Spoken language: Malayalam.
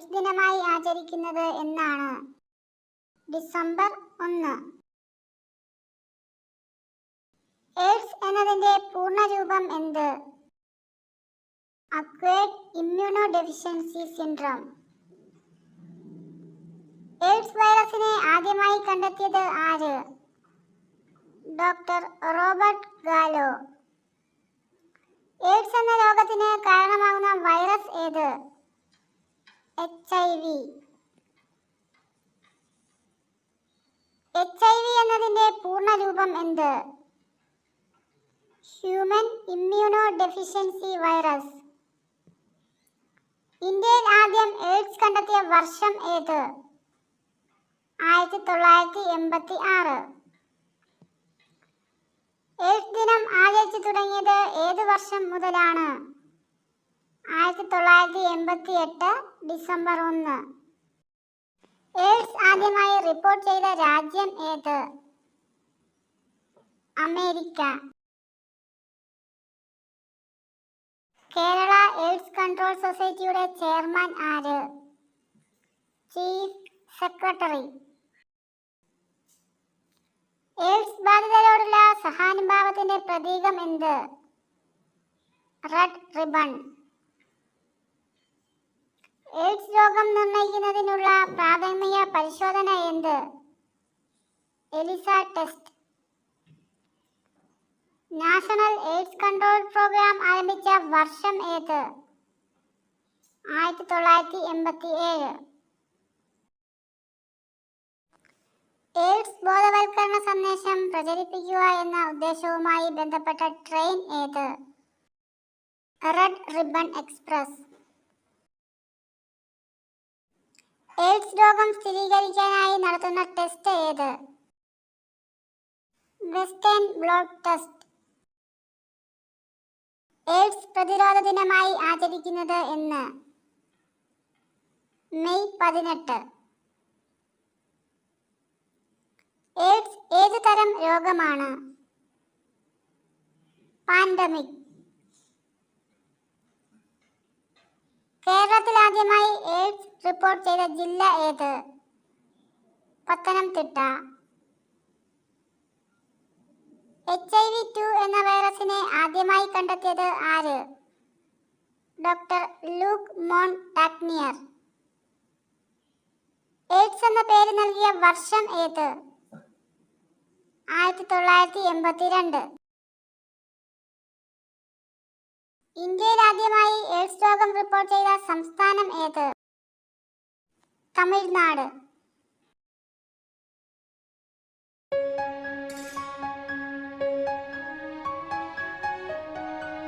എയ്ഡ്സ് ദിനമായി ആചരിക്കുന്നത് എന്നാണ്. ഡിസംബർ ഒന്ന്. എയ്ഡ്സ് എന്നതിന്റെ പൂർണരൂപം എന്ത്? Acquired immuno deficiency syndrome. AIDS വൈറസിനെ ആദ്യമായി കണ്ടെത്തിയത് ആര്? Doctor Robert Gallo. എയ്ഡ്സ് എന്ന രോഗത്തിന് കാരണമാകുന്ന വൈറസ് ഏത്? H I V H I V എന്നതിന്റെ പൂർണരൂപം എന്ത്? ഹ്യൂമൻ ഇമ്മ്യൂണോ ഡെഫിഷ്യൻസി വൈറസ് ഇന്ത്യയിൽ ആദ്യം എയ്ഡ്സ് കണ്ടെത്തിയ വർഷം ഏത്? ആയിരത്തി തൊള്ളായിരത്തി എൺപത്തി ആറ് എയ്ഡ്സ് ദിനം ആചരിച്ചു തുടങ്ങിയത് ഏത് വർഷം മുതലാണ്? ആയിരത്തി തൊള്ളായിരത്തി എൺപത്തി എട്ട് ഡിസംബർ ഒന്ന്. എയ്ഡ്സ് ആദ്യമായി റിപ്പോർട്ട് ചെയ്ത രാജ്യം ഏത്? അമേരിക്ക. കേരള എയ്ഡ്സ് കൺട്രോൾ സൊസൈറ്റിയുടെ ചെയർമാൻ ആര്? Chief secretary. എയ്ഡ്സ് ബാധിതരോടുള്ള സഹാനുഭാവത്തിന്റെ പ്രതീകം എന്ത്? Red ribbon. എയ്ഡ്സ് രോഗം നിർണയിക്കുന്നതിനുള്ള പ്രാഥമിക പരിശോധന എന്ത്? ELISA test. National AIDS control program ആരംഭിച്ച വർഷം ഏത്? ആയിരത്തി തൊള്ളായിരത്തി എൺപത്തി ഏഴ് എയ്ഡ്സ് ബോധവൽക്കരണ സന്ദേശം പ്രചരിപ്പിക്കുക എന്ന ഉദ്ദേശവുമായി ബന്ധപ്പെട്ട ട്രെയിൻ ഏത്? Red ribbon express. എയ്ഡ്സ് രോഗം സ്ഥിരീകരിക്കാനായി നടത്തുന്ന ടെസ്റ്റ് ഏത്? Western ബ്ലോഡ് test. എയ്ഡ്സ് പ്രതിരോധ ദിനമായി ആചരിക്കുന്നത് എന്ന്. മെയ് പതിനെട്ട്. എയ്ഡ്സ് ഏത് തരം രോഗമാണ്? പാൻഡമിക്. കേരളത്തിൽ ആദ്യമായി എയ്ഡ്സ് റിപ്പോർട്ട് ചെയ്ത ജില്ല ഏത്? Pathanamthitta. H I V two എന്ന വൈറസിനെ ആദ്യമായി കണ്ടെത്തിയത് ആര്? Doctor Luc Montagnier AIDS എന്ന പേര് നൽകിയ വർഷം ഏത്? ആയിരത്തി തൊള്ളായിരത്തി എൺപത്തിരണ്ട് ഇന്ത്യയിൽ ആദ്യമായി എയ്ഡ്സ് രോഗം റിപ്പോർട്ട് ചെയ്ത സംസ്ഥാനം ഏത്? தமிழ்நாடு